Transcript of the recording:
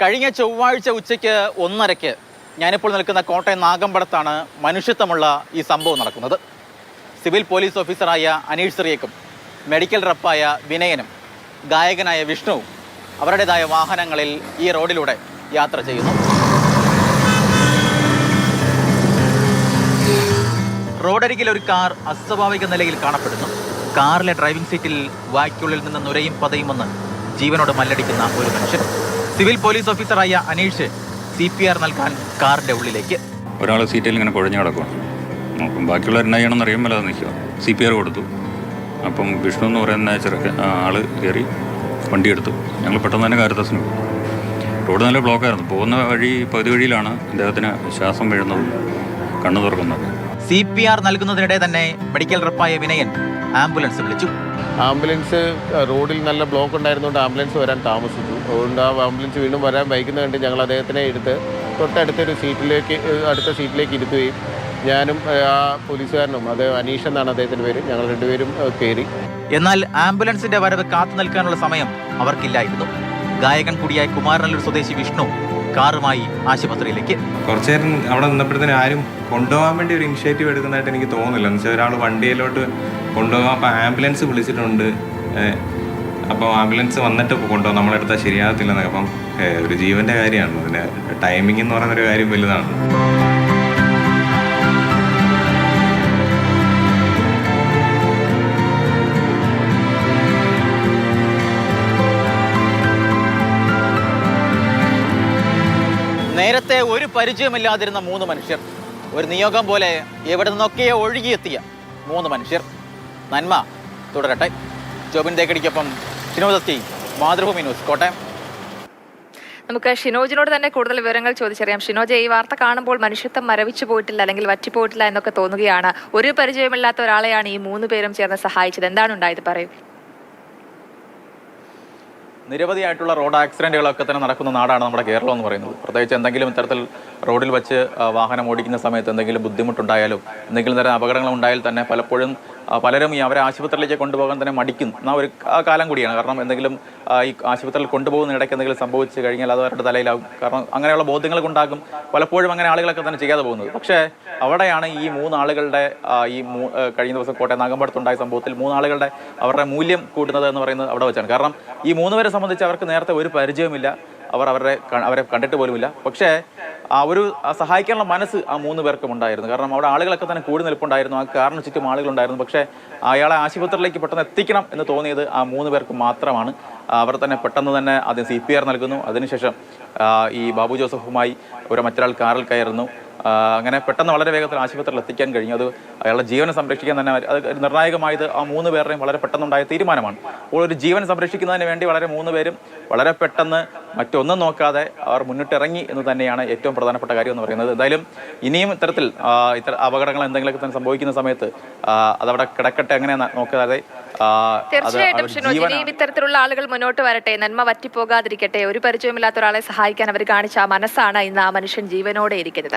കഴിഞ്ഞ ചൊവ്വാഴ്ച ഉച്ചയ്ക്ക് ഒന്നരയ്ക്ക് ഞാനിപ്പോൾ നിൽക്കുന്ന കോട്ടയം നാഗമ്പടത്താണ് മനുഷ്യത്വമുള്ള ഈ സംഭവം നടക്കുന്നത്. സിവിൽ പോലീസ് ഓഫീസറായ അനീഷ് സിറിയക്കും മെഡിക്കൽ റപ്പായ വിനയനും ഗായകനായ വിഷ്ണുവും അവരുടേതായ വാഹനങ്ങളിൽ ഈ റോഡിലൂടെ യാത്ര ചെയ്യുന്നു. റോഡരികിൽ ഒരു കാർ അസ്വാഭാവിക നിലയിൽ കാണപ്പെടുന്നു. കാറിലെ ഡ്രൈവിംഗ് സീറ്റിൽ വായ്ക്കുള്ളിൽ നിന്ന് നുരയും പതയുമെന്ന് ജീവനോട് മല്ലടിക്കുന്ന ഒരു മനുഷ്യൻ. സിവിൽ പോലീസ് ഓഫീസറായ അനീഷ് സി പി ആർ നൽകാൻ കാറിന്റെ ഉള്ളിലേക്ക്. ഒരാൾ സീറ്റിൽ ഇങ്ങനെ കുഴഞ്ഞു കിടക്കുവാണ്. അപ്പം ബാക്കിയുള്ളവർ എന്നാ ചെയ്യണമെന്ന് അറിയാൻ മേലാതെ നിൽക്കുക സി പി ആർ കൊടുത്തു. അപ്പം വിഷ്ണു എന്ന് പറയുന്ന ചെറുക്ക ആൾ കയറി വണ്ടി എടുത്തു. ഞങ്ങൾ പെട്ടെന്ന് തന്നെ കാരദാസിന് പോയി. റോഡ് നല്ല ബ്ലോക്കായിരുന്നു പോകുന്ന വഴി പകുതി വഴിയിലാണ് അദ്ദേഹത്തിന് ശ്വാസം വീഴുന്നതും കണ്ണു തുറക്കുന്നത്. സി പി ആർ നൽകുന്നതിനിടെ തന്നെ മെഡിക്കൽ റപ്പായ വിനയൻ ആംബുലൻസ് വിളിച്ചു. ആംബുലൻസ് റോഡിൽ നല്ല ബ്ലോക്ക് ഉണ്ടായിരുന്നുകൊണ്ട് ആംബുലൻസ് വരാൻ താമസിച്ചു. അതുകൊണ്ട് ആ ആംബുലൻസ് വീണ്ടും വരാൻ വൈകുന്ന കണ്ട് ഞങ്ങൾ അദ്ദേഹത്തിനെ എടുത്ത് തൊട്ടടുത്തൊരു സീറ്റിലേക്ക് അടുത്ത സീറ്റിലേക്ക് ഇരുത്തുകയും ഞാനും ആ പോലീസുകാരനും അത് അനീഷ് എന്നാണ് അദ്ദേഹത്തിന്റെ പേര് ഞങ്ങൾ രണ്ടുപേരും കയറി. എന്നാൽ ആംബുലൻസിന്റെ വരവ് കാത്തു നിൽക്കാനുള്ള സമയം അവർക്കില്ലായിരുന്നു. ഗായകൻ കൂടിയായ കുമാരനല്ലൂർ സ്വദേശി വിഷ്ണു കാറുമായി ആശുപത്രിയിലേക്ക്. കുറച്ചു നേരം അവിടെ നിന്നപ്പോഴത്തേനും ആരും കൊണ്ടുപോകാൻ വേണ്ടി ഒരു ഇനിഷ്യേറ്റീവ് എടുക്കുന്നതായിട്ട് എനിക്ക് തോന്നുന്നില്ല. എന്ന് വെച്ചാൽ ഒരാൾ വണ്ടിയിലോട്ട് കൊണ്ടുപോകാൻ അപ്പോൾ ആംബുലൻസ് വിളിച്ചിട്ടുണ്ട്. അപ്പോൾ ആംബുലൻസ് വന്നിട്ട് കൊണ്ടുപോകാം. നമ്മളെടുത്താൽ ശരിയാകത്തില്ലെന്നൊക്കെ. അപ്പം ഒരു ജീവന്റെ കാര്യമാണ്. അതിന് ടൈമിംഗ് എന്ന് പറയുന്ന ഒരു കാര്യം വലുതാണ്. നേരത്തെ ഒരു പരിചയമില്ലാതിരുന്ന മൂന്ന് മനുഷ്യർ. ഒരു നിയോഗം പോലെ എവിടെ നിന്നൊക്കെ ഒഴുകിയെത്തിയ മൂന്ന് മനുഷ്യർ. നന്മ തുടരട്ടെ. ജോബിൻ തേക്കടിക്കൊപ്പം ഷിനോദസ്റ്റി മാതൃഭൂമി ന്യൂസ് കോട്ടയം. നമുക്ക് ഷിനോജിനോട് തന്നെ കൂടുതൽ വിവരങ്ങൾ ചോദിച്ചറിയാം. ഷിനോജ് ഈ വാർത്ത കാണുമ്പോൾ മനുഷ്യത്വം മരവിച്ചു പോയിട്ടില്ല അല്ലെങ്കിൽ വറ്റിപ്പോയിട്ടില്ല എന്നൊക്കെ തോന്നുകയാണ്. ഒരു പരിചയമില്ലാത്ത ഒരാളെയാണ് ഈ മൂന്ന് പേരും ചേർന്ന് സഹായിച്ചത്. എന്താണ് ഉണ്ടായത്? പറയൂ. നിരവധിയായിട്ടുള്ള റോഡ് ആക്സിഡന്റുകളൊക്കെ തന്നെ നടക്കുന്ന നാടാണ് നമ്മുടെ കേരളം എന്ന് പറയുന്നത്. പ്രത്യേകിച്ച് എന്തെങ്കിലും ഇത്തരത്തിൽ റോഡിൽ വെച്ച് വാഹനം ഓടിക്കുന്ന സമയത്ത് എന്തെങ്കിലും ബുദ്ധിമുട്ടുണ്ടായാലും എന്തെങ്കിലും തരം അപകടങ്ങൾ ഉണ്ടായാൽ തന്നെ പലപ്പോഴും പലരും ഈ അവരെ ആശുപത്രിയിലേക്ക് കൊണ്ടുപോകാൻ തന്നെ മടിക്കുന്നു. എന്നാൽ ഒരു കാലം കൂടിയാണ്. കാരണം എന്തെങ്കിലും ഈ ആശുപത്രിയിൽ കൊണ്ടുപോകുന്ന ഇടയ്ക്ക് എന്തെങ്കിലും സംഭവിച്ചു കഴിഞ്ഞാൽ അത് അവരുടെ തലയിലാവും കാരണം അങ്ങനെയുള്ള ബോധ്യങ്ങൾ കൊണ്ടാകും പലപ്പോഴും അങ്ങനെ ആളുകളൊക്കെ തന്നെ ചെയ്യാതെ പോകുന്നത്. പക്ഷേ അവിടെയാണ് ഈ മൂന്നാളുകളുടെ ഈ കഴിഞ്ഞ ദിവസം കോട്ടയം നാഗമ്പടത്തുണ്ടായ സംഭവത്തിൽ മൂന്നാളുകളുടെ അവരുടെ മൂല്യം കൂട്ടുന്നത് എന്ന് പറയുന്നത് അവിടെ വെച്ചാണ്. കാരണം ഈ മൂന്നുപേരെ സംബന്ധിച്ച് അവർക്ക് നേരത്തെ ഒരു പരിചയമില്ല അവർ അവരുടെ അവരെ കണ്ടിട്ട് പോലുമില്ല. പക്ഷേ ആ ഒരു സഹായിക്കാനുള്ള മനസ്സ് ആ മൂന്ന് പേർക്കും ഉണ്ടായിരുന്നു. കാരണം അവിടെ ആളുകളൊക്കെ തന്നെ കൂടി നിൽപ്പുണ്ടായിരുന്നു. ആ കാരണം ചുറ്റും ആളുകളുണ്ടായിരുന്നു. പക്ഷേ അയാളെ ആശുപത്രിയിലേക്ക് പെട്ടെന്ന് എത്തിക്കണം എന്ന് തോന്നിയത് ആ മൂന്ന് പേർക്ക് മാത്രമാണ്. അവർ തന്നെ പെട്ടെന്ന് തന്നെ ആദ്യം സി പി ആർ നൽകുന്നു. അതിനുശേഷം ഈ ബാബു ജോസഫുമായി ഒരു മറ്റൊരാൾ കാറിൽ കയറുന്നു. അങ്ങനെ പെട്ടെന്ന് വളരെ വേഗത്തിൽ ആശുപത്രിയിൽ എത്തിക്കാൻ കഴിഞ്ഞു. അത് അയാളുടെ ജീവനെ സംരക്ഷിക്കാൻ തന്നെ അത് നിർണായകമായത് ആ മൂന്ന് പേരുടെയും വളരെ പെട്ടെന്നുണ്ടായ തീരുമാനമാണ്. അപ്പോൾ ഒരു ജീവൻ സംരക്ഷിക്കുന്നതിന് വേണ്ടി വളരെ മൂന്ന് പേരും വളരെ പെട്ടെന്ന് മറ്റൊന്നും നോക്കാതെ അവർ മുന്നിട്ടിറങ്ങി എന്ന് തന്നെയാണ് ഏറ്റവും പ്രധാനപ്പെട്ട കാര്യം എന്ന് പറയുന്നത്. എന്തായാലും ഇനിയും ഇത്തരത്തിൽ ഇത്ര ഇത്തര അപകടങ്ങൾ എന്തെങ്കിലുമൊക്കെ തന്നെ സംഭവിക്കുന്ന സമയത്ത് അതവിടെ കിടക്കട്ടെ അങ്ങനെ നോക്കാതെ തീർച്ചയായിട്ടും ഷിനോജ് ഇത്തരത്തിലുള്ള ആളുകൾ മുന്നോട്ട് വരട്ടെ. നന്മ വറ്റിപ്പോകാതിരിക്കട്ടെ. ഒരു പരിചയമില്ലാത്ത ഒരാളെ സഹായിക്കാൻ അവർ കാണിച്ച ആ മനസ്സാണ് ഇന്ന് ആ മനുഷ്യൻ ജീവനോടെ ഇരിക്കുന്നത്.